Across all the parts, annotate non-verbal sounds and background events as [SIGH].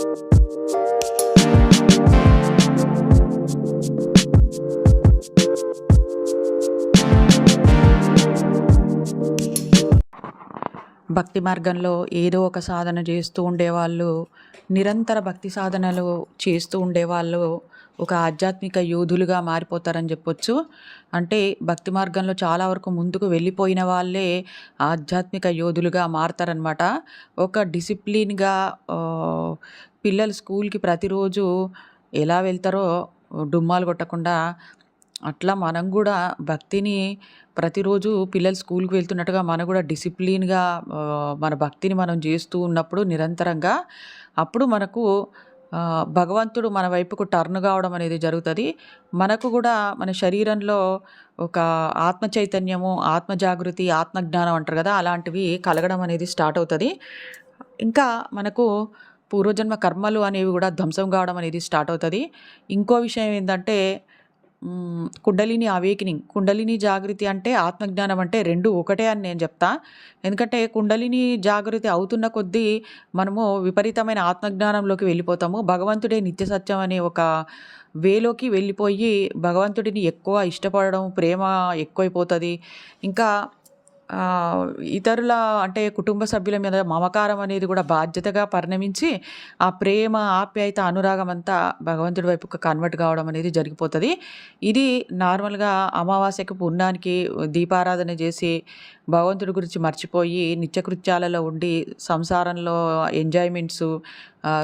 భక్తి మార్గంలో ఏదో ఒక సాధన చేస్తూ ఉండేవాళ్ళు నిరంతర భక్తి సాధనలు చేస్తూ ఉండేవాళ్ళు ఒక ఆధ్యాత్మిక యోధులుగా మారిపోతారని చెప్పొచ్చు. అంటే భక్తి మార్గంలో చాలా వరకు ముందుకు వెళ్ళిపోయిన వాళ్ళే ఆధ్యాత్మిక యోధులుగా మారతారనమాట ఒక డిసిప్లిన్గా పిల్లలు స్కూల్కి ప్రతిరోజు ఎలా వెళ్తారో డుమ్మాలు కొట్టకుండా అట్లా మనం కూడా భక్తిని ప్రతిరోజు పిల్లలు స్కూల్కి వెళ్తున్నట్టుగా మనం కూడా డిసిప్లిన్గా మన భక్తిని మనం చేస్తూ ఉన్నప్పుడు నిరంతరంగా అప్పుడు మనకు భగవంతుడు మన వైపుకు టర్న్ కావడం అనేది జరుగుతుంది. మనకు కూడా మన శరీరంలో ఒక ఆత్మ చైతన్యము ఆత్మ జాగృతి ఆత్మజ్ఞానం అంటారు కదా అలాంటివి కలగడం అనేది స్టార్ట్ అవుతుంది. ఇంకా మనకు పూర్వజన్మ కర్మలు అనేవి కూడా ధ్వంసం కావడం అనేది స్టార్ట్ అవుతుంది. ఇంకో విషయం ఏంటంటే కుండలిని అవేకినింగ్. కుండలిని జాగృతి అంటే ఆత్మజ్ఞానం అంటే రెండు ఒకటే అని నేను చెప్తా. ఎందుకంటే కుండలిని జాగృతి అవుతున్న కొద్దీ మనము విపరీతమైన ఆత్మజ్ఞానంలోకి వెళ్ళిపోతాము. భగవంతుడే నిత్య సత్యం అనే ఒక వేలోకి వెళ్ళిపోయి భగవంతుడిని ఎక్కువ ఇష్టపడడం ప్రేమ ఎక్కువైపోతుంది. ఇంకా ఇతరుల అంటే కుటుంబ సభ్యుల మీద మమకారం అనేది కూడా బాధ్యతగా పరిణమించి ఆ ప్రేమ ఆప్యాయత అనురాగం అంతా భగవంతుడి వైపుకు కన్వర్ట్ కావడం అనేది జరిగిపోతుంది. ఇది నార్మల్గా అమావాస్యకి పుణ్యానికి దీపారాధన చేసి భగవంతుడి గురించి మర్చిపోయి నిత్యకృత్యాలలో ఉండి సంసారంలో ఎంజాయ్మెంట్స్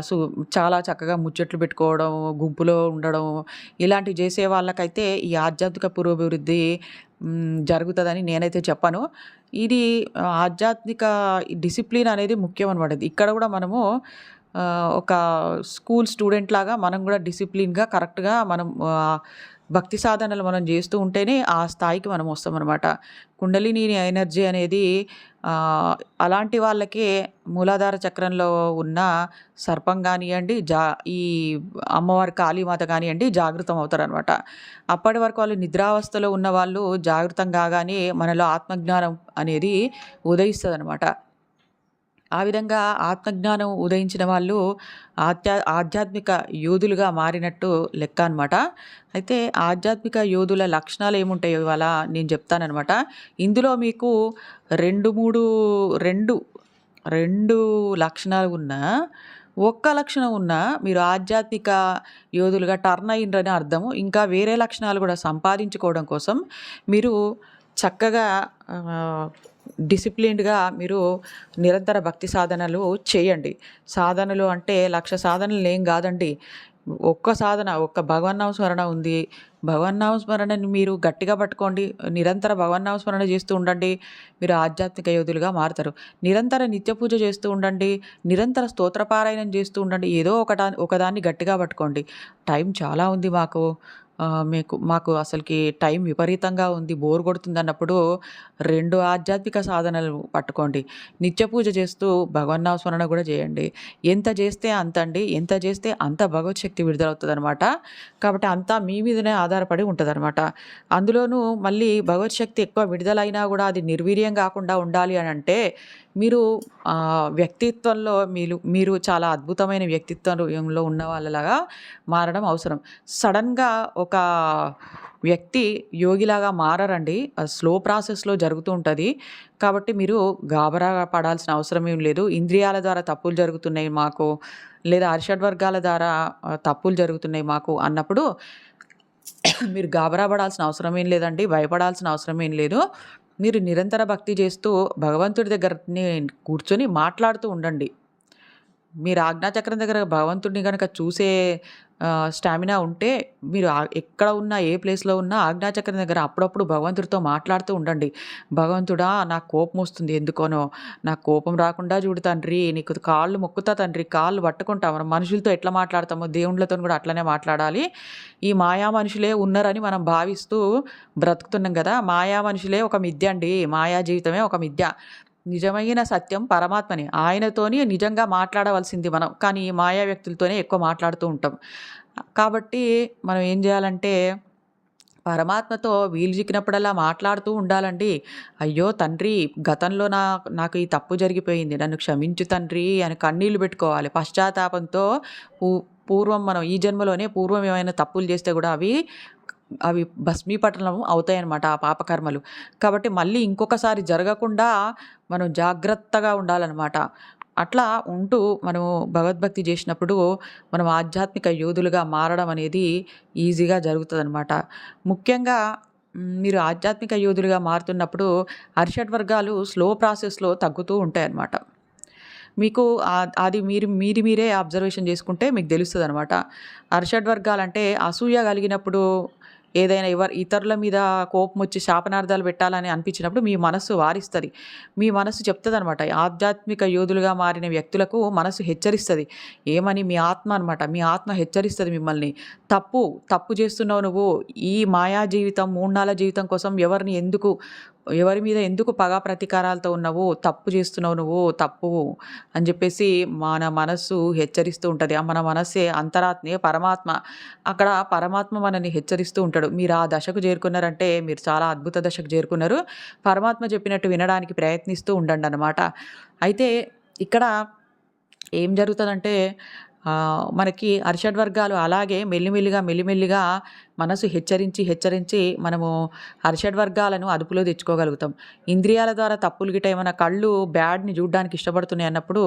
సు చాలా చక్కగా ముచ్చట్లు పెట్టుకోవడం గుంపులో ఉండడం ఇలాంటివి చేసే వాళ్ళకైతే ఈ ఆధ్యాత్మిక పురోభివృద్ధి జరుగుతుందని నేనైతే చెప్పాను. ఇది ఆధ్యాత్మిక డిసిప్లిన్ అనేది ముఖ్యం అనమాట ఇక్కడ కూడా మనము ఒక స్కూల్ స్టూడెంట్ లాగా మనం కూడా డిసిప్లిన్గా కరెక్ట్గా మనం భక్తి సాధనలు మనం చేస్తూ ఉంటేనే ఆ స్థాయికి మనం వస్తామన్నమాట. కుండలిని ఎనర్జీ అనేది అలాంటి వాళ్ళకే మూలాధార చక్రంలో ఉన్న సర్పం కానివ్వండి జా ఈ అమ్మవారి కాళీమాత కానివ్వండి జాగృతం అవుతారనమాట అప్పటి వరకు వాళ్ళు నిద్రావస్థలో ఉన్న వాళ్ళు జాగృతం కాగానే మనలో ఆత్మజ్ఞానం అనేది ఉదయిస్తుంది అనమాట ఆ విధంగా ఆత్మజ్ఞానం ఉదయించిన వాళ్ళు ఆధ్యా ఆధ్యాత్మిక యోధులుగా మారినట్టు లెక్క అనమాట అయితే ఆధ్యాత్మిక యోధుల లక్షణాలు ఏముంటాయో ఇవాళ నేను చెప్తానమాట ఇందులో మీకు రెండు మూడు రెండు రెండు లక్షణాలు ఉన్న ఒక్క లక్షణం ఉన్నా మీరు ఆధ్యాత్మిక యోధులుగా టర్న్ అయ్యిండ్రని అర్థము. ఇంకా వేరే లక్షణాలు కూడా సంపాదించుకోవడం కోసం మీరు చక్కగా డిసిప్లిన్డ్గా మీరు నిరంతర భక్తి సాధనలు చేయండి. సాధనలు అంటే లక్ష సాధనలు ఏం కాదండి. ఒక్క సాధన ఒక్క భగవన్నామస్మరణ ఉంది. భగవన్నామస్మరణని మీరు గట్టిగా పట్టుకోండి. నిరంతర భగవన్నామస్మరణ చేస్తూ ఉండండి. మీరు ఆధ్యాత్మిక యోధులుగా మారుతారు. నిరంతర నిత్య పూజ చేస్తూ ఉండండి. నిరంతర స్తోత్రపారాయణం చేస్తూ ఉండండి. ఏదో ఒకటా ఒకదాన్ని గట్టిగా పట్టుకోండి. టైం చాలా ఉంది మాకు. మీకు మాకు అసలుకి టైం విపరీతంగా ఉంది. బోర్ కొడుతుంది అన్నప్పుడు రెండు ఆధ్యాత్మిక సాధనలు పట్టుకోండి. నిత్య పూజ చేస్తూ భగవన్నామస్మరణ కూడా చేయండి. ఎంత చేస్తే అంత అండి ఎంత చేస్తే అంత భగవత్ విడుదలవుతుంది అనమాట కాబట్టి అంతా మీ మీదనే ఆధారపడి ఉంటుంది అనమాట అందులోనూ మళ్ళీ భగవత్ శక్తి ఎక్కువ విడుదలైనా కూడా అది నిర్వీర్యం కాకుండా ఉండాలి అని అంటే మీరు వ్యక్తిత్వంలో మీరు మీరు చాలా అద్భుతమైన వ్యక్తిత్వంలో ఉన్న వాళ్ళలాగా మారడం అవసరం. సడన్గా ఒక వ్యక్తి యోగిలాగా మారరండి. స్లో ప్రాసెస్లో జరుగుతూ ఉంటుంది. కాబట్టి మీరు గాబరా పడాల్సిన అవసరం ఏం లేదు. ఇంద్రియాల ద్వారా తప్పులు జరుగుతున్నాయి మాకు. లేదా అరిషడ్ వర్గాల ద్వారా తప్పులు జరుగుతున్నాయి మాకు అన్నప్పుడు మీరు గాబరా పడాల్సిన అవసరం ఏం లేదండి. భయపడాల్సిన అవసరం ఏం లేదు. మీరు నిరంతర భక్తి చేస్తూ భగవంతుడి దగ్గరని కూర్చొని మాట్లాడుతూ ఉండండి. మీరు ఆజ్ఞాచక్రం దగ్గర భగవంతుడిని కనుక చూసే స్టామినా ఉంటే మీరు ఎక్కడ ఉన్నా ఏ ప్లేస్లో ఉన్నా ఆజ్ఞాచక్రం దగ్గర అప్పుడప్పుడు భగవంతుడితో మాట్లాడుతూ ఉండండి. భగవంతుడా నాకు కోపం వస్తుంది. ఎందుకోనో? నాకు కోపం రాకుండా చూడు తండ్రి. నీకు కాళ్ళు మొక్కుతా తండ్రి. కాళ్ళు పట్టుకుంటా. మనం మనుషులతో ఎట్లా మాట్లాడతామో? దేవుళ్ళతో కూడా అట్లనే మాట్లాడాలి. ఈ మాయా మనుషులే ఉన్నారని మనం భావిస్తూ బ్రతుకుతున్నాం కదా! మాయా మనుషులే ఒక మిథ్య అండి. మాయా జీవితమే ఒక మిథ్య. నిజమైన సత్యం పరమాత్మని ఆయనతోనే నిజంగా మాట్లాడవలసింది మనం కానీ మాయా వ్యక్తులతోనే ఎక్కువ మాట్లాడుతూ ఉంటాం కాబట్టి మనం ఏం చేయాలంటే పరమాత్మతో వీలు చిక్కినప్పుడల్లా మాట్లాడుతూ ఉండాలండి. అయ్యో! తండ్రి గతంలో నా నాకు ఈ తప్పు జరిగిపోయింది. నన్ను క్షమించు తండ్రి అని కన్నీళ్ళు పెట్టుకోవాలి. పశ్చాత్తాపంతో పూ పూర్వం మనం ఈ జన్మలోనే పూర్వం ఏమైనా తప్పులు చేస్తే కూడా అవి అవి భస్మీపటలం అవుతాయన్నమాట ఆ పాపకర్మలు. కాబట్టి మళ్ళీ ఇంకొకసారి జరగకుండా మనం జాగ్రత్తగా ఉండాలన్నమాట అట్లా ఉంటూ మనము భగవద్భక్తి చేసినప్పుడు మనం ఆధ్యాత్మిక యోధులుగా మారడం అనేది ఈజీగా జరుగుతుందన్నమాట ముఖ్యంగా మీరు ఆధ్యాత్మిక యోధులుగా మారుతున్నప్పుడు అరిషడ్ వర్గాలు స్లో ప్రాసెస్‌లో తగ్గుతూ ఉంటాయన్నమాట. మీకు అది మీరు మీరు మీరే అబ్జర్వేషన్ చేసుకుంటే మీకు తెలుస్తుంది అనమాట అరిషడ్ వర్గాలంటే అసూయ కలిగినప్పుడు ఏదైనా ఎవరు ఇతరుల మీద కోపం వచ్చి శాపనార్థాలు పెట్టాలని అనిపించినప్పుడు మీ మనస్సు వారిస్తుంది మీ మనస్సు చెప్తదనమాట. ఆధ్యాత్మిక యోధులుగా మారిన వ్యక్తులకు మనసు హెచ్చరిస్తుంది ఏమని? మీ ఆత్మ అనమాట. మీ ఆత్మ హెచ్చరిస్తుంది మిమ్మల్ని. తప్పు, తప్పు చేస్తున్నావు నువ్వు. ఈ మాయా జీవితం, మూన్నాళ్ళ జీవితం కోసం ఎవరిని ఎందుకు ఎవరి మీద ఎందుకు పగా ప్రతీకారాలతో ఉన్నావు? తప్పు చేస్తున్నావు నువ్వు. తప్పు అని చెప్పేసి మన మనస్సు హెచ్చరిస్తూ ఉంటుంది ఆ మన మనస్సే అంతరాత్మే పరమాత్మ. అక్కడ పరమాత్మ మనల్ని హెచ్చరిస్తూ ఉంటాడు. మీరు ఆ దశకు చేరుకున్నారంటే మీరు చాలా అద్భుత దశకు చేరుకున్నారు. పరమాత్మ చెప్పినట్టు వినడానికి ప్రయత్నిస్తూ ఉండండి అనమాట అయితే ఇక్కడ ఏం జరుగుతుందంటే మనకి అరిషడ్ వర్గాలు అలాగే మెల్లిమెల్లిగా, మెల్లిమెల్లిగా మనసు హెచ్చరించి, హెచ్చరించి మనము హర్షడ్వర్గాలను అదుపులో తెచ్చుకోగలుగుతాం. ఇంద్రియాల ద్వారా తప్పులు గిట్ట ఏమైనా కళ్ళు బ్యాడ్‌ని చూడ్డానికి ఇష్టపడుతున్నాయి అన్నప్పుడు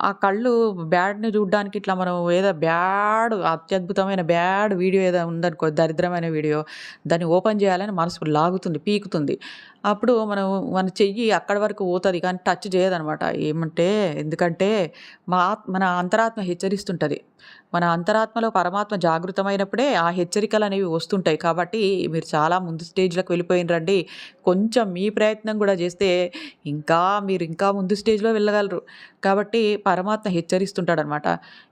ఆ కళ్ళు బ్యాడ్‌ని చూడడానికి ఇట్లా మనం ఏదో బ్యాడ్ అత్యద్భుతమైన బ్యాడ్ వీడియో ఏదో ఉందనుకో దరిద్రమైన వీడియో దాన్ని ఓపెన్ చేయాలని మనసు లాగుతుంది, పీకుతుంది. అప్పుడు మనం మన చెయ్యి అక్కడి వరకు పోతుంది కానీ టచ్ చేయదనమాట. ఏమంటే ఎందుకంటే మా మన అంతరాత్మ హెచ్చరిస్తుంటుంది మన అంతరాత్మలో పరమాత్మ జాగృతమైనప్పుడే ఆ హెచ్చరికలు అనేవి వస్తుంటాయి. కాబట్టి మీరు చాలా ముందు స్టేజ్‌లోకి వెళ్ళిపోయినరండి కొంచెం మీ ప్రయత్నం కూడా చేస్తే ఇంకా మీరు ఇంకా ముందు స్టేజ్‌లో వెళ్ళగలరు. కాబట్టి పరమాత్మ హెచ్చరిస్తుంటాడనమాట.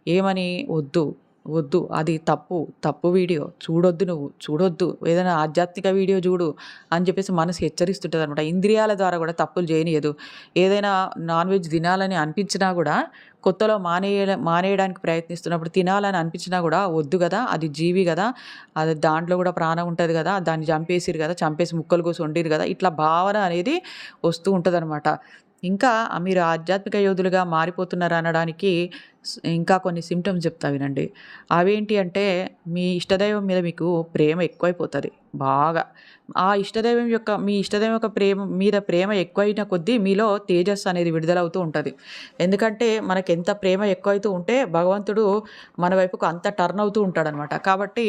ఏమని? వద్దు, వద్దు. అది తప్పు. తప్పు వీడియో. చూడొద్దు నువ్వు. చూడొద్దు. ఏదైనా ఆధ్యాత్మిక వీడియో చూడు అని చెప్పేసి మనసు హెచ్చరిస్తుంటదనమాట. ఇంద్రియాల ద్వారా కూడా తప్పులు చేయనియదు ఏదైనా నాన్ వెజ్ తినాలని అనిపించినా కూడా కొత్తలో మానేయడ మానేయడానికి ప్రయత్నిస్తున్నప్పుడు తినాలని అనిపించినా కూడా వద్దు కదా అది జీవి కదా అది దాంట్లో కూడా ప్రాణం ఉంటుంది కదా దాన్ని చంపేసిరు కదా చంపేసి ముక్కలు కోసి వండిరు కదా ఇట్లా భావన అనేది వస్తూ ఉంటదనమాట. ఇంకా మీరు ఆధ్యాత్మిక యోధులుగా మారిపోతున్నారు అనడానికి ఇంకా కొన్ని సిమ్టమ్స్ చెప్తా వినండి. అవేంటి అంటే మీ ఇష్టదైవం మీద మీకు ప్రేమ ఎక్కువైపోతుంది బాగా. ఆ ఇష్టదైవం యొక్క మీ ఇష్టదైవం యొక్క ప్రేమ మీద ప్రేమ ఎక్కువైన కొద్దీ మీలో తేజస్సు అనేది విడుదలవుతూ ఉంటుంది ఎందుకంటే మనకి ఎంత ప్రేమ ఎక్కువైతూ ఉంటే భగవంతుడు మన వైపుకు అంత టర్న్ అవుతూ ఉంటాడనమాట. కాబట్టి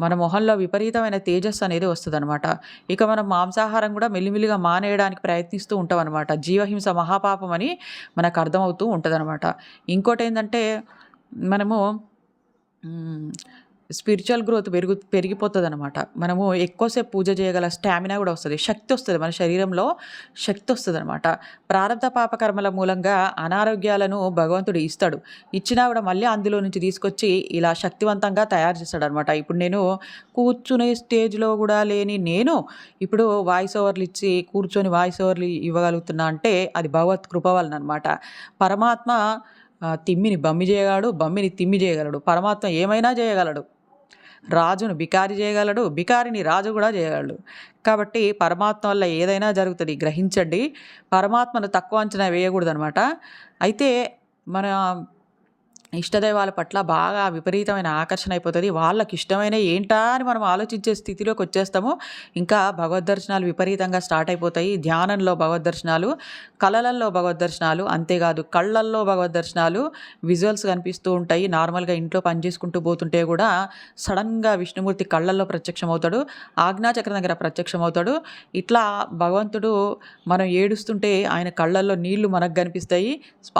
మన మొహంలో విపరీతమైన తేజస్సు అనేది వస్తుందనమాట ఇక మనం మాంసాహారం కూడా మెల్లిమెల్లిగా మానేయడానికి ప్రయత్నిస్తూ ఉంటామనమాట. జీవహింస మహాపాపం అని మనకు అర్థమవుతూ ఉంటదనమాట. అంటే మనము స్పిరిచువల్ గ్రోత్ పెరుగు పెరిగిపోతదనమాట. మనము ఎక్కువసేపు పూజ చేయగల స్టామినా కూడా వస్తుంది శక్తి వస్తుంది మన శరీరంలో శక్తి వస్తుంది అనమాట ప్రారంభ పాపకర్మల మూలంగా అనారోగ్యాలను భగవంతుడు ఇస్తాడు. ఇచ్చినా కూడా మళ్ళీ అందులో నుంచి తీసుకొచ్చి ఇలా శక్తివంతంగా తయారు చేస్తాడనమాట. ఇప్పుడు నేను కూర్చునే స్టేజ్‌లో కూడా లేని నేను ఇప్పుడు వాయిస్ ఓవర్‌లు ఇచ్చి కూర్చొని వాయిస్ ఓవర్‌లు ఇవ్వగలుగుతున్నా అంటే అది భగవత్ కృప వలననమాట. పరమాత్మ తిమ్మిని బమ్మి చేయగలడు. బమ్మిని తిమ్మి చేయగలడు. పరమాత్మ ఏమైనా చేయగలడు. రాజును బికారి చేయగలడు. బికారిని రాజు కూడా చేయగలడు. కాబట్టి పరమాత్మ వల్ల ఏదైనా జరుగుతుంది గ్రహించండి. పరమాత్మను తక్కువ అంచనా వేయకూడదనమాట. అయితే మన ఇష్టదైవాల పట్ల బాగా విపరీతమైన ఆకర్షణ అయిపోతుంది వాళ్ళకి ఇష్టమైన ఏంటా అని మనం ఆలోచించే స్థితిలోకి వచ్చేస్తాము. ఇంకా భగవద్ దర్శనాలు విపరీతంగా స్టార్ట్ అయిపోతాయి. ధ్యానంలో భగవద్ దర్శనాలు, కలలల్లో భగవద్ దర్శనాలు, అంతేకాదు కళ్ళల్లో భగవద్ దర్శనాలు, విజువల్స్ కనిపిస్తూ ఉంటాయి. నార్మల్‌గా ఇంట్లో పని చేసుకుంటూ పోతుంటే కూడా సడన్గా విష్ణుమూర్తి కళ్ళల్లో ప్రత్యక్షమవుతాడు. ఆజ్ఞాచక్ర దగ్గర ప్రత్యక్షమవుతాడు. ఇట్లా భగవంతుడు మనం ఏడుస్తుంటే ఆయన కళ్ళల్లో నీళ్ళు మనకు కనిపిస్తాయి.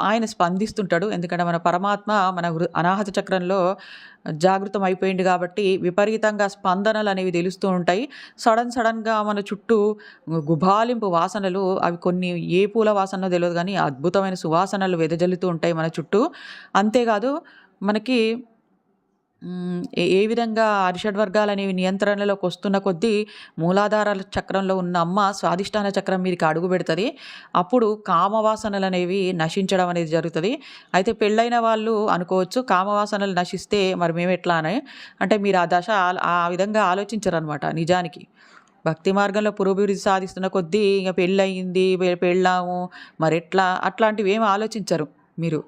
ఆయన స్పందిస్తుంటాడు. ఎందుకంటే మన పరమాత్మ మన హృ అనాహత చక్రంలో జాగృతం అయిపోయింది కాబట్టి విపరీతంగా స్పందనలు అనేవి తెలుస్తూ ఉంటాయి. సడన్ సడన్గా మన చుట్టూ గుబాలింపు వాసనలు అవి కొన్ని ఏ పూల వాసనో తెలియదు కానీ అద్భుతమైన సువాసనలు వెదజల్లుతూ ఉంటాయి మన చుట్టూ. అంతేకాదు మనకి ఏ విధంగా అరిషడ్ వర్గాలు అనేవి నియంత్రణలోకి వస్తున్న కొద్దీ మూలాధార చక్రంలో ఉన్న అమ్మ స్వాధిష్టాన చక్రం మీదకి అడుగు పెడుతుంది అప్పుడు కామవాసనలు అనేవి నశించడం అనేది జరుగుతుంది అయితే పెళ్ళైన వాళ్ళు అనుకోవచ్చు కామవాసనలు నశిస్తే మరి మేము ఎట్లా అని. అంటే మీరు ఆ దశ ఆ విధంగా ఆలోచించరనమాట నిజానికి. భక్తి మార్గంలో పురోభివృద్ధి సాధిస్తున్న కొద్దీ ఇంకా పెళ్ళయింది, పె పెళ్ళాము మరెట్లా ఏమి ఆలోచించరు మీరు.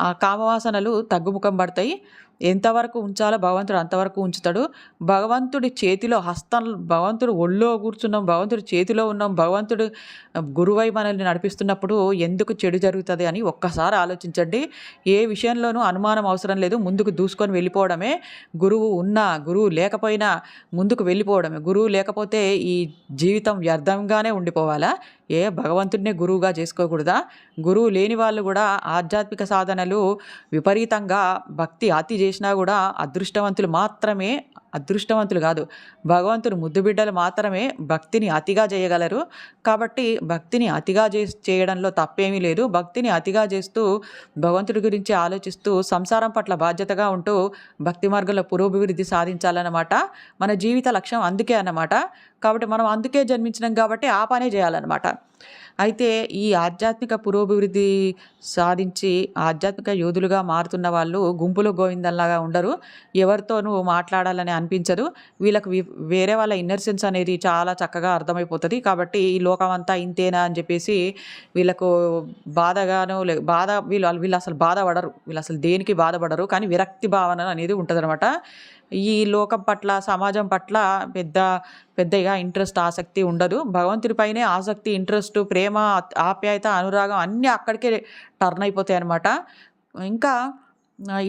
ఆ కామవాసనలు తగ్గుముఖం పడతాయి. ఎంతవరకు ఉంచాలో భగవంతుడు అంతవరకు ఉంచుతాడు. భగవంతుడి చేతిలో హస్తం భగవంతుడు ఒళ్ళో కూర్చున్నాం, భగవంతుడి చేతిలో ఉన్నాం, భగవంతుడు గురువై మనల్ని నడిపిస్తున్నప్పుడు ఎందుకు చెడు జరుగుతుంది అని ఒక్కసారి ఆలోచించండి. ఏ విషయంలోనూ అనుమానం అవసరం లేదు. ముందుకు దూసుకొని వెళ్ళిపోవడమే. గురువు ఉన్నా, గురువు లేకపోయినా ముందుకు వెళ్ళిపోవడమే. గురువు లేకపోతే ఈ జీవితం వ్యర్థంగానే ఉండిపోవాలా? ఏ భగవంతుడినే గురువుగా చేసుకోకూడదా? గురువు లేని వాళ్ళు కూడా ఆధ్యాత్మిక సాధనలు విపరీతంగా భక్తి అతి చేసినా కూడా అదృష్టవంతులు మాత్రమే అదృష్టవంతులు కాదు భగవంతుడు ముద్దుబిడ్డలు మాత్రమే భక్తిని అతిగా చేయగలరు. కాబట్టి భక్తిని అతిగా చే చేయడంలో తప్పేమీ లేదు. భక్తిని అతిగా చేస్తూ భగవంతుడి గురించి ఆలోచిస్తూ సంసారం పట్ల బాధ్యతగా ఉంటూ భక్తి మార్గంలో పురోభివృద్ధి సాధించాలన్నమాట. మన జీవిత లక్ష్యం అందుకే అన్నమాట. కాబట్టి మనం అందుకే జన్మించినాం కాబట్టి ఆ పనే చేయాలన్నమాట. అయితే ఈ ఆధ్యాత్మిక పురోభివృద్ధి సాధించి ఆధ్యాత్మిక యోధులుగా మారుతున్న వాళ్ళు గుంపులు గోవిందంలాగా ఉండరు. ఎవరితోనూ మాట్లాడాలని అనిపించదు. వీళ్ళకి వేరే వాళ్ళ ఇన్నర్సెన్స్ అనేది చాలా చక్కగా అర్థమైపోతుంది కాబట్టి ఈ లోకమంతా ఇంతేనా అని చెప్పేసి వీళ్ళకు బాధగానో లే బాధ వీళ్ళు వీళ్ళు అసలు బాధపడరు. వీళ్ళు అసలు దేనికి బాధపడరు. కానీ విరక్తి భావన అనేది ఉంటుందన్నమాట ఈ లోకం పట్ల, సమాజం పట్ల పెద్ద పెద్దగా ఇంట్రెస్ట్, ఆసక్తి ఉండదు. భగవంతుడి పైనే ఆసక్తి, ఇంట్రెస్ట్, ప్రేమ, ఆప్యాయత, అనురాగం అన్నీ అక్కడికే టర్న్ అయిపోతాయి అనమాట ఇంకా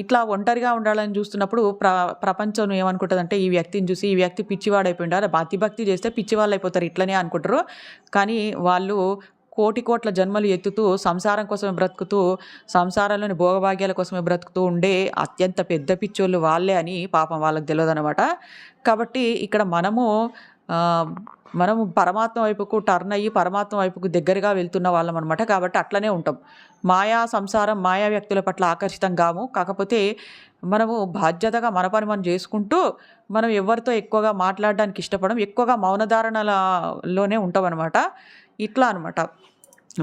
ఇట్లా ఒంటరిగా ఉండాలని చూస్తున్నప్పుడు ప్ర ప్రపంచం ఏమనుకుంటుందంటే ఈ వ్యక్తిని చూసి ఈ వ్యక్తి పిచ్చివాడైపోయిండు. అరె భక్తి చేస్తే పిచ్చివాళ్ళయిపోతారు ఇట్లనే అనుకుంటారు. కానీ వాళ్ళు కోటి కోట్ల జన్మలు ఎత్తుతూ సంసారం కోసమే బ్రతుకుతూ, సంసారంలోని భోగభాగ్యాల కోసమే బ్రతుకుతూ ఉండే అత్యంత పెద్ద పిచ్చోళ్ళు వాళ్ళే అని పాపం వాళ్ళకి తెలియదు అనమాట కాబట్టి ఇక్కడ మనము మనం పరమాత్మ వైపుకు టర్న్ అయ్యి పరమాత్మ వైపుకు దగ్గరగా వెళ్తున్న వాళ్ళం అనమాట కాబట్టి అట్లనే ఉంటాం. మాయా సంసారం, మాయా వ్యక్తుల పట్ల ఆకర్షితం కాము కాకపోతే మనము బాధ్యతగా మన పని మనం చేసుకుంటూ, మనం ఎవరితో ఎక్కువగా మాట్లాడడానికి ఇష్టపడం. ఎక్కువగా మౌనధారణలలోనే ధారణల లోనే ఉంటామనమాట. ఇట్లా అనమాట.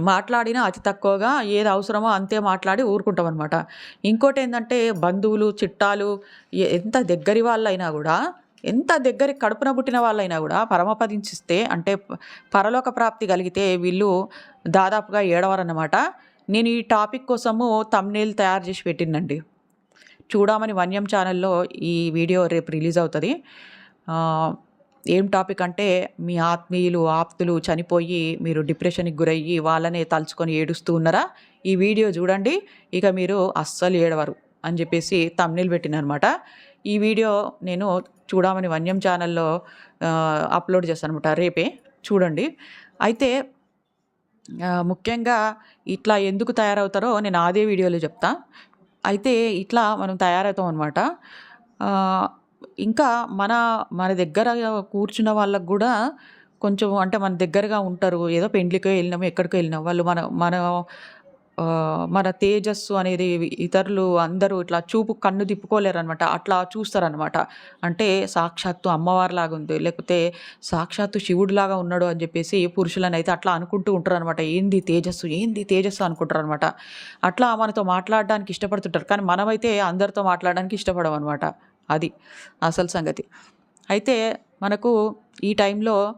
మాట్లాడినా అతి తక్కువగా ఏది అవసరమో అంతే మాట్లాడి ఊరుకుంటామనమాట. ఇంకోటేందంటే బంధువులు, చిట్టాలు ఎంత దగ్గరి వాళ్ళైనా కూడా ఎంత దగ్గరికి కడుపున పుట్టిన వాళ్ళైనా కూడా పరమపదించిస్తే అంటే పరలోక ప్రాప్తి కలిగితే వీళ్ళు దాదాపుగా ఏడవరన్నమాట. నేను ఈ టాపిక్ కోసము తమ్నేల్ తయారు చేసి పెట్టినండి. చూడమని వన్యం ఛానల్లో ఈ వీడియో రేపు రిలీజ్ అవుతుంది ఏం టాపిక్ అంటే మీ ఆత్మీయులు, ఆప్తులు చనిపోయి మీరు డిప్రెషన్‌కి గురయ్యి వాళ్ళనే తలుచుకొని ఏడుస్తూ ఉన్నారా? ఈ వీడియో చూడండి. ఇక మీరు అస్సలు ఏడవరు అని చెప్పేసి తమ్నిల్ పెట్టినమాట ఈ వీడియో నేను చూడమని వన్యం ఛానల్లో అప్లోడ్ చేస్తాను అనమాట రేపే చూడండి. అయితే ముఖ్యంగా ఇట్లా ఎందుకు తయారవుతారో నేను అదే వీడియోలో చెప్తా. అయితే ఇట్లా మనం తయారవుతాం అనమాట. ఇంకా మన మన దగ్గర కూర్చున్న వాళ్ళకు కూడా కొంచెం అంటే మన దగ్గరగా ఉంటారు. ఏదో పెండ్లికో వెళ్ళినాము ఎక్కడికో వెళ్ళినాము వాళ్ళు మన మన మన తేజస్సు అనేది ఇతరులు అందరూ ఇట్లా చూపు కన్ను తిప్పుకోలేరనమాట. అట్లా చూస్తారనమాట. అంటే సాక్షాత్తు అమ్మవారిలాగా ఉంది. లేకపోతే సాక్షాత్తు శివుడిలాగా ఉన్నాడు అని చెప్పేసి పురుషులనైతే అట్లా అనుకుంటూ ఉంటారు అనమాట ఏంది తేజస్సు, ఏంది తేజస్సు అనుకుంటారు అనమాట అట్లా మనతో మాట్లాడడానికి ఇష్టపడుతుంటారు. కానీ మనమైతే అందరితో మాట్లాడడానికి ఇష్టపడమనమాట. అది అసలు సంగతి. అయితే మనకు ఈ టైంలో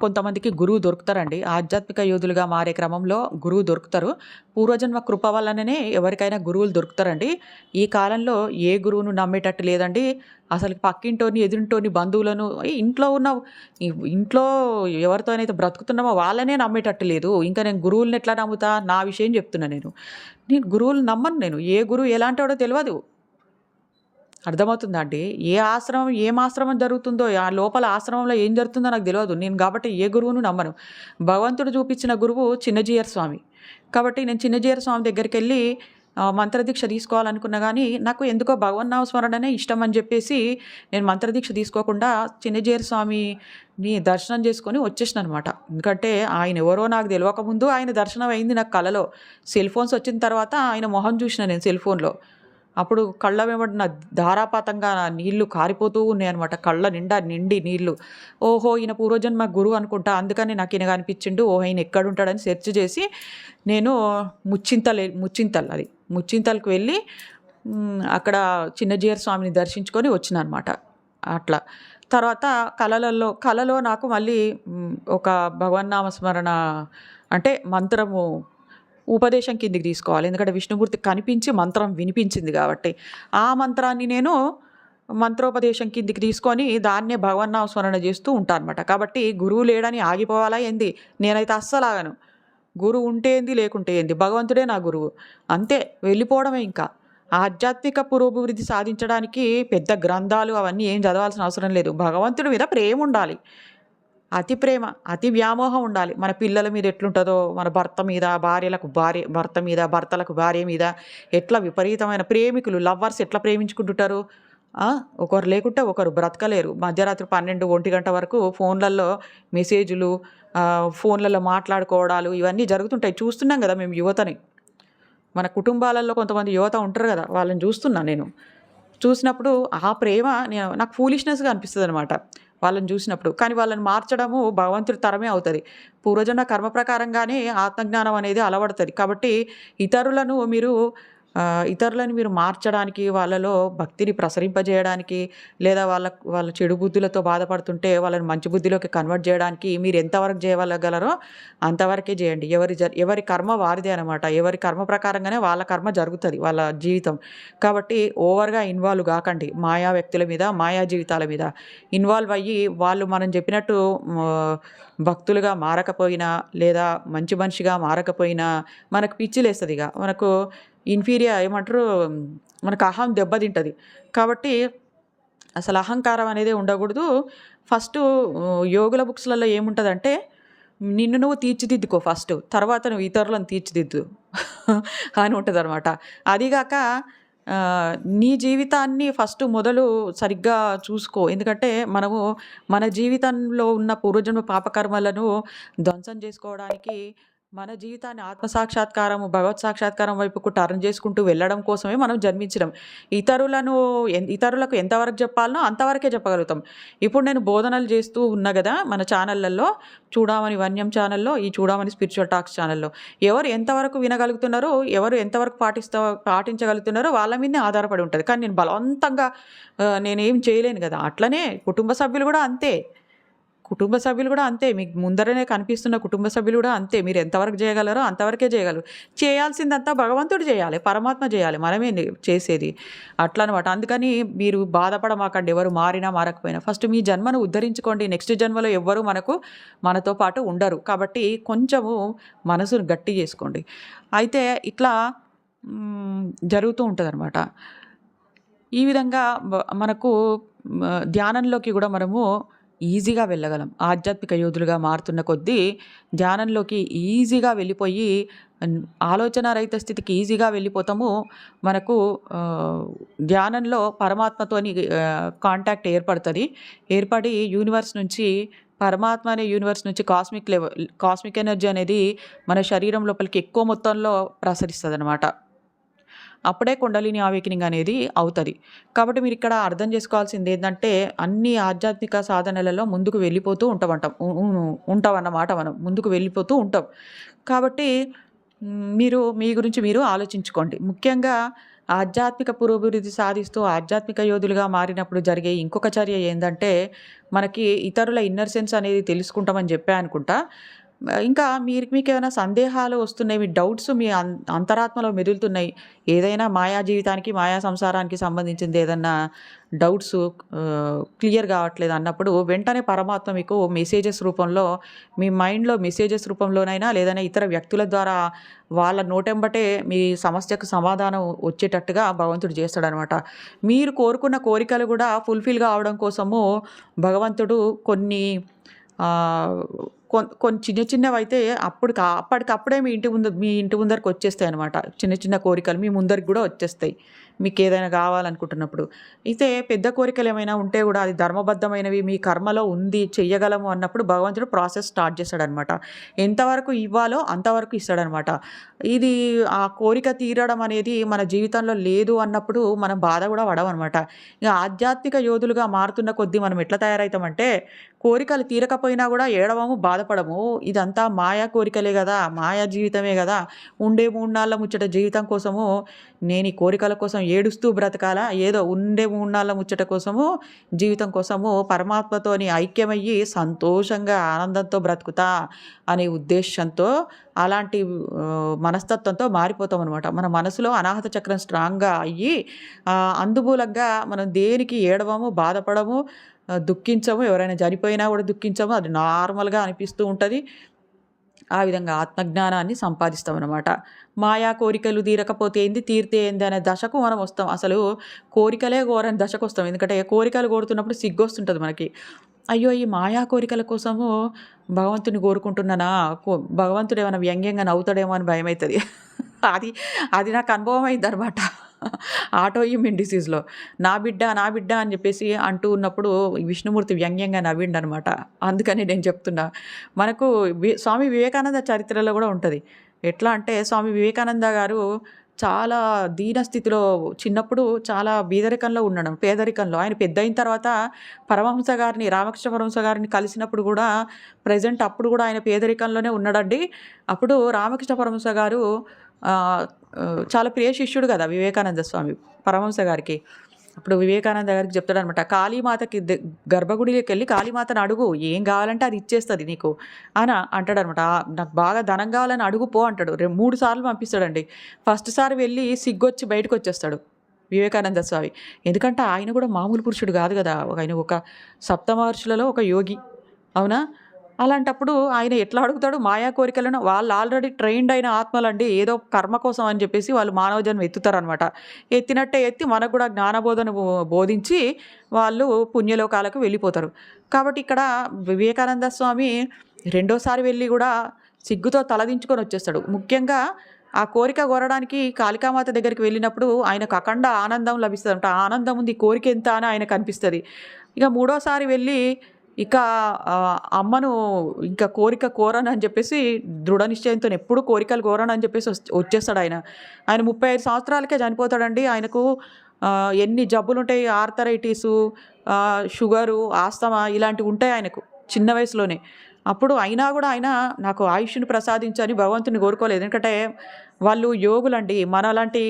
కొంతమందికి గురువు దొరుకుతారండి. ఆధ్యాత్మిక యోధులుగా మారే క్రమంలో గురువు దొరుకుతారు. పూర్వజన్మ కృప వల్లనే ఎవరికైనా గురువులు దొరుకుతారండి. ఈ కాలంలో ఏ గురువును నమ్మేటట్టు లేదండి. అసలు పక్కింటోని, ఎదురింటోని, బంధువులను ఇంట్లో ఉన్న ఇంట్లో ఎవరితోనైతే బ్రతుకుతున్నామో వాళ్ళనే నమ్మేటట్టు లేదు. ఇంకా నేను గురువులని ఎట్లా నమ్ముతా? నా విషయం చెప్తున్నా నేను. నేను గురువులు నమ్మను నేను. ఏ గురువు ఎలాంటివాడో తెలియదు అర్థమవుతుందా అండి? ఏ ఆశ్రమం, ఏం ఆశ్రమం జరుగుతుందో, ఆ లోపల ఆశ్రమంలో ఏం జరుగుతుందో నాకు తెలియదు నేను కాబట్టి ఏ గురువును నమ్మను. భగవంతుడు చూపించిన గురువు చిన్నజీయర్ స్వామి. కాబట్టి నేను చిన్నజీయర్ స్వామి దగ్గరికి వెళ్ళి మంత్రదీక్ష తీసుకోవాలనుకున్నా కానీ నాకు ఎందుకో భగవన్నామ స్మరణనే ఇష్టం అని చెప్పేసి నేను మంత్రదీక్ష తీసుకోకుండా చిన్నజీయర్ స్వామిని దర్శనం చేసుకొని వచ్చేసినాననమాట. ఎందుకంటే ఆయన ఎవరో నాకు తెలియకముందు ఆయన దర్శనం అయింది నాకు కలలో. సెల్ ఫోన్స్ వచ్చిన తర్వాత ఆయన మొహం చూసినా నేను సెల్ ఫోన్‌లో. అప్పుడు కళ్ళ వెంబడిన ధారాపాతంగా నీళ్ళు కారిపోతూ ఉన్నాయి అనమాట కళ్ళ నిండా నిండి నీళ్ళు. ఓహో ఈయన పూర్వజన్మ గురువు అనుకుంటా. అందుకని నాకు ఈయన కనిపించిండు. ఓహో ఈయన ఎక్కడుంటాడని సెర్చ్ చేసి నేను ముచ్చింతల్ ముచ్చింతల్ అది ముచ్చింతల్కి వెళ్ళి అక్కడ చిన్నజీయర్ స్వామిని దర్శించుకొని వచ్చిన అనమాట అట్లా. తర్వాత కళలలో కళలో నాకు మళ్ళీ ఒక భగవన్నామస్మరణ అంటే మంత్రము ఉపదేశం కిందికి తీసుకోవాలి. ఎందుకంటే విష్ణుమూర్తి కనిపించి మంత్రం వినిపించింది కాబట్టి. ఆ మంత్రాన్ని నేను మంత్రోపదేశం కిందికి తీసుకొని దాన్నే భగవన్నామ స్మరణ చేస్తూ ఉంటానమాట కాబట్టి గురువు లేడని ఆగిపోవాలా ఏంది? నేనైతే అస్సలు ఆగను గురువు ఉంటే ఏంది? లేకుంటే ఏంది? భగవంతుడే నా గురువు. అంతే. వెళ్ళిపోవడమే ఇంకా. ఆధ్యాత్మిక పురోభివృద్ధి సాధించడానికి పెద్ద గ్రంథాలు అవన్నీ ఏం చదవాల్సిన అవసరం లేదు. భగవంతుడి మీద ప్రేమ ఉండాలి. అతి ప్రేమ అతి వ్యామోహం ఉండాలి. మన పిల్లల మీద ఎట్లుంటుందో మన భర్త మీద భార్యలకు భార్య భర్త మీద భర్తలకు భార్య మీద ఎట్లా విపరీతమైన ప్రేమికులు లవ్వర్స్ ఎట్లా ప్రేమించుకుంటుంటారు? ఒకరు లేకుంటే ఒకరు బ్రతకలేరు. మధ్యరాత్రి పన్నెండు ఒంటి గంట వరకు ఫోన్లలో మెసేజ్లు ఫోన్లలో మాట్లాడుకోవడాలు ఇవన్నీ జరుగుతుంటాయి. చూస్తున్నాం కదా మేము యువతని. మన కుటుంబాలలో కొంతమంది యువత ఉంటారు కదా వాళ్ళని చూస్తున్నా నేను. చూసినప్పుడు ఆ ప్రేమ నేను నాకు ఫూలిష్నెస్గా అనిపిస్తుంది అనమాట వాళ్ళని చూసినప్పుడు. కానీ వాళ్ళని మార్చడము భగవంతుడి తరమే అవుతుంది. పూర్వజన్మ కర్మ ప్రకారంగానే ఆత్మజ్ఞానం అనేది అలవడుతుంది. కాబట్టి ఇతరులను మీరు ఇతరులను మీరు మార్చడానికి వాళ్ళలో భక్తిని ప్రసరింపజేయడానికి లేదా వాళ్ళ వాళ్ళ చెడు బుద్ధులతో బాధపడుతుంటే వాళ్ళని మంచి బుద్ధిలోకి కన్వర్ట్ చేయడానికి మీరు ఎంతవరకు చేయగలరో అంతవరకే చేయండి. ఎవరి జ ఎవరి కర్మ వారిదే అనమాట ఎవరి కర్మ ప్రకారంగానే వాళ్ళ కర్మ జరుగుతుంది వాళ్ళ జీవితం. కాబట్టి ఓవర్గా ఇన్వాల్వ్ కాకండి మాయా వ్యక్తుల మీద మాయా జీవితాల మీద. ఇన్వాల్వ్ అయ్యి వాళ్ళు మనం చెప్పినట్టు భక్తులుగా మారకపోయినా లేదా మంచి మనిషిగా మారకపోయినా మనకు పిచ్చిలేస్తుంది ఇక. మనకు ఇన్ఫీరియర్ ఏమంటారు? మనకు అహం దెబ్బతింటుంది కాబట్టి అసలు అహంకారం అనేది ఉండకూడదు. ఫస్ట్ యోగుల బుక్స్లలో ఏముంటుందంటే నిన్ను నువ్వు తీర్చిదిద్దుకో ఫస్ట్ తర్వాత నువ్వు ఇతరులను తీర్చిదిద్దు [LAUGHS] అని ఉంటుంది అనమాట అదిగాక నీ జీవితాన్ని ఫస్ట్ మొదలు సరిగ్గా చూసుకో. ఎందుకంటే మనము మన జీవితంలో ఉన్న పూర్వజన్మ పాపకర్మలను ధ్వంసం చేసుకోవడానికి మన జీవితాన్ని ఆత్మసాక్షాత్కారం భగవత్ సాక్షాత్కారం వైపుకు టర్న్ చేసుకుంటూ వెళ్ళడం కోసమే మనం జన్మించడం ఇతరులను ఇతరులకు ఎంతవరకు చెప్పాలనో అంతవరకే చెప్పగలుగుతాం. ఇప్పుడు నేను బోధనలు చేస్తూ ఉన్నా కదా మన ఛానళ్ళల్లో చూడమని వన్యం ఛానల్లో ఈ చూడమని స్పిరిచువల్ టాక్స్ ఛానల్లో ఎవరు ఎంతవరకు వినగలుగుతున్నారో ఎవరు ఎంతవరకు పాటిస్తా పాటించగలుగుతున్నారో వాళ్ళ మీదనే ఆధారపడి ఉంటుంది. కానీ నేను బలవంతంగా నేనేం చేయలేను కదా. అట్లనే కుటుంబ సభ్యులు కూడా అంతే. కుటుంబ సభ్యులు కూడా అంతే. మీకు ముందరనే కనిపిస్తున్న కుటుంబ సభ్యులు కూడా అంతే. మీరు ఎంతవరకు చేయగలరో అంతవరకే చేయగలరు. చేయాల్సిందంతా భగవంతుడు చేయాలి. పరమాత్మ చేయాలి. మనమే చేసేది. అట్లా అనమాట అందుకని మీరు బాధపడమాకండి. ఎవరు మారినా మారకపోయినా. ఫస్ట్ మీ జన్మను ఉద్ధరించుకోండి. నెక్స్ట్ జన్మలో ఎవ్వరూ మనకు మనతో పాటు ఉండరు. కాబట్టి కొంచెము మనసును గట్టి చేసుకోండి. అయితే ఇట్లా జరుగుతూ ఉంటుంది ఈ విధంగా మనకు ధ్యానంలోకి కూడా మనము ఈజీగా వెళ్ళగలం. ఆధ్యాత్మిక యోధులుగా మారుతున్న కొద్దీ ధ్యానంలోకి ఈజీగా వెళ్ళిపోయి ఆలోచన రహిత స్థితికి ఈజీగా వెళ్ళిపోతాము. మనకు ధ్యానంలో పరమాత్మతోని కాంటాక్ట్ ఏర్పడుతుంది. ఏర్పడి యూనివర్స్ నుంచి పరమాత్మ అనే యూనివర్స్ నుంచి కాస్మిక్ లెవెల్ కాస్మిక్ ఎనర్జీ అనేది మన శరీరం లోపలికి ఎక్కువ మొత్తంలో ప్రసరిస్తుంది అనమాట అప్పుడే కుండలిని ఆవేకినింగ్ అనేది అవుతుంది. కాబట్టి మీరు ఇక్కడ అర్థం చేసుకోవాల్సింది ఏంటంటే అన్ని ఆధ్యాత్మిక సాధనలలో ముందుకు వెళ్ళిపోతూ ఉంటామంటాం. ఉంటామన్నమాట మనం. ముందుకు వెళ్ళిపోతూ ఉంటాం. కాబట్టి మీరు మీ గురించి మీరు ఆలోచించుకోండి. ముఖ్యంగా ఆధ్యాత్మిక పురోభివృద్ధి సాధిస్తూ ఆధ్యాత్మిక యోధులుగా మారినప్పుడు జరిగే ఇంకొక చర్య ఏంటంటే మనకి ఇతరుల ఇన్నర్ సెన్స్ అనేది తెలుసుకుంటామని చెప్పా అనుకుంటా. ఇంకా మీరు మీకు ఏమైనా సందేహాలు వస్తున్నాయి? మీ డౌట్స్ మీ అంతరాత్మలో మెదులుతున్నాయి. ఏదైనా మాయా జీవితానికి మాయా సంసారానికి సంబంధించింది ఏదన్నా డౌట్స్ క్లియర్ కావట్లేదు అన్నప్పుడు వెంటనే పరమాత్మ మీకు మెసేజెస్ రూపంలో మీ మైండ్లో మెసేజెస్ రూపంలోనైనా లేదైనా ఇతర వ్యక్తుల ద్వారా వాళ్ళ నోటెంబటే మీ సమస్యకు సమాధానం వచ్చేటట్టుగా భగవంతుడు చేస్తాడనమాట. మీరు కోరుకున్న కోరికలు కూడా ఫుల్ఫిల్ కావడం కోసము భగవంతుడు కొన్ని కొన్ని చిన్న చిన్నవి అయితే అప్పుడు కా అప్పటికప్పుడే మీ ఇంటి ముందు మీ ఇంటి ముందరికి వచ్చేస్తాయి అనమాట చిన్న చిన్న కోరికలు మీ ముందరికి కూడా వచ్చేస్తాయి. మీకు ఏదైనా కావాలనుకుంటున్నప్పుడు. అయితే పెద్ద కోరికలు ఏమైనా ఉంటే కూడా అది ధర్మబద్ధమైనవి మీ కర్మలో ఉంది చెయ్యగలము అన్నప్పుడు భగవంతుడు ప్రాసెస్ స్టార్ట్ చేస్తాడనమాట ఎంతవరకు ఇవ్వాలో అంతవరకు ఇస్తాడనమాట ఇది ఆ కోరిక తీరడం అనేది మన జీవితంలో లేదు అన్నప్పుడు మనం బాధ కూడా పడమనమాట ఇక ఆధ్యాత్మిక యోధులుగా మారుతున్న కొద్దీ మనం ఎట్లా తయారవుతామంటే కోరికలు తీరకపోయినా కూడా ఏడవము బాధపడము. ఇదంతా మాయా కోరికలే కదా మాయా జీవితమే కదా. ఉండే మూడు నాళ్ళ ముచ్చట జీవితం కోసము నేను ఈ కోరికల కోసం ఏడుస్తూ బ్రతకాలా? ఏదో ఉండే మూడు నాళ్ళ ముచ్చట కోసము జీవితం కోసము పరమాత్మతోని ఐక్యమయ్యి సంతోషంగా ఆనందంతో బ్రతుకుతా అనే ఉద్దేశంతో అలాంటి మనస్తత్వంతో మారిపోతాం అనమాట మన మనసులో అనాహత చక్రం స్ట్రాంగ్గా అయ్యి అందుమూలంగా మనం దేనికి ఏడవము బాధపడము దుఃఖించము ఎవరైనా చనిపోయినా కూడా దుఃఖించము అది నార్మల్గా అనిపిస్తూ ఉంటుంది. ఆ విధంగా ఆత్మజ్ఞానాన్ని సంపాదిస్తాం అనమాట మాయా కోరికలు తీరకపోతే ఏంది తీరితే ఏంది అనే దశకు మనం వస్తాం. అసలు కోరికలే కోరని దశకు వస్తాం. ఎందుకంటే కోరికలు కోరుతున్నప్పుడు సిగ్గు వస్తుంటుంది మనకి. అయ్యో ఈ మాయా కోరికల కోసము భగవంతుని కోరుకుంటున్నానా? కో భగవంతుడు ఏమైనా వ్యంగ్యంగా నవ్వుతాడేమో అని భయం అవుతుంది [LAUGHS] అది అది నాకు అనుభవం అయింది అనమాట ఆటో ఇమ్యూన్ డిసీజ్లో. నా బిడ్డ నా బిడ్డ అని చెప్పేసి అంటూ ఉన్నప్పుడు విష్ణుమూర్తి వ్యంగ్యంగా నవ్విండనమాట. అందుకని నేను చెప్తున్నా. మనకు స్వామి వివేకానంద చరిత్రలో కూడా ఉంటుంది. ఎట్లా అంటే స్వామి వివేకానంద గారు చాలా దీన స్థితిలో చిన్నప్పుడు చాలా బీదరికంలో ఉండడం పేదరికంలో. ఆయన పెద్ద అయిన తర్వాత పరమహంస గారిని రామకృష్ణ పరమహంస గారిని కలిసినప్పుడు కూడా ప్రజెంట్ అప్పుడు కూడా ఆయన పేదరికంలోనే ఉన్నాడండి. అప్పుడు రామకృష్ణ పరమహంస గారు చాలా ప్రియ శిష్యుడు కదా వివేకానంద స్వామి పరమహంస గారికి. అప్పుడు వివేకానంద గారికి చెప్తాడు అనమాట కాళీమాతకి ద- గర్భగుడిలోకి వెళ్ళి కాళీమాతను అడుగు ఏం కావాలంటే అది ఇచ్చేస్తుంది నీకు అని అంటాడనమాట అనమాట నాకు బాగా ధనం కావాలని అడుగు పో అంటాడు. రెండు మూడు సార్లు పంపిస్తాడండి. ఫస్ట్ సారి వెళ్ళి సిగ్గొచ్చి బయటకు వచ్చేస్తాడు వివేకానంద స్వామి. ఎందుకంటే ఆయన కూడా మామూలు పురుషుడు కాదు కదా. ఆయన ఒక సప్తమహర్షులలో ఒక యోగి. అవునా? అలాంటప్పుడు ఆయన ఎట్లా అడుగుతాడు? మాయా కోరికలను వాళ్ళు ఆల్రెడీ ట్రైన్డ్ అయిన ఆత్మలండి. ఏదో కర్మ కోసం అని చెప్పేసి వాళ్ళు మానవ జన్మ ఎత్తుతారనమాట ఎత్తినట్టే ఎత్తి మనకు కూడా జ్ఞానబోధన బో- బోధించి వాళ్ళు పుణ్యలోకాలకు వెళ్ళిపోతారు. కాబట్టి ఇక్కడ వివేకానంద స్వామి రెండోసారి వెళ్ళి కూడా సిగ్గుతో తలదించుకొని వచ్చేస్తాడు. ముఖ్యంగా ఆ కోరిక కోరడానికి కాళికామాత దగ్గరికి వెళ్ళినప్పుడు ఆయనకు అఖండ ఆనందం లభిస్తుంది అంటే ఆనందం ఉంది. కోరిక ఎంత అని ఆయనకు అనిపిస్తుంది. ఇక మూడోసారి వెళ్ళి ఇక అమ్మను ఇంకా కోరిక కోరను అని చెప్పేసి దృఢ నిశ్చయంతో ఎప్పుడు కోరికలు కోరను అని చెప్పేసి వచ్చేస్తాడు ఆయన. ఆయన ముప్పై ఐదు సంవత్సరాలకే చనిపోతాడండి. ఆయనకు ఎన్ని జబ్బులు ఉంటాయి ఆర్థరైటీసు షుగరు ఆస్తమా ఇలాంటివి ఉంటాయి ఆయనకు చిన్న వయసులోనే. అప్పుడు అయినా కూడా ఆయన నాకు ఆయుష్ను ప్రసాదించని భగవంతుని కోరుకోలేదు. ఎందుకంటే వాళ్ళు యోగులండి. మన లాంటి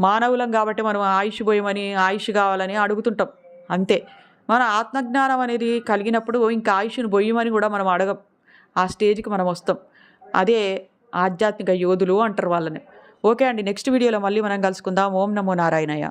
మానవులం కాబట్టి మనం ఆయుష్ పోయమని ఆయుష్ కావాలని అడుగుతుంటాం. అంతే. మన ఆత్మజ్ఞానం అనేది కలిగినప్పుడు ఇంకా ఆయుష్ను బొయ్యమని కూడా మనం అడగం. ఆ స్టేజ్కి మనం వస్తాం. అదే ఆధ్యాత్మిక యోధులు అంటారు వాళ్ళని. ఓకే అండి నెక్స్ట్ వీడియోలో మళ్ళీ మనం కలుసుకుందాం. ఓం నమో నారాయణయ్య.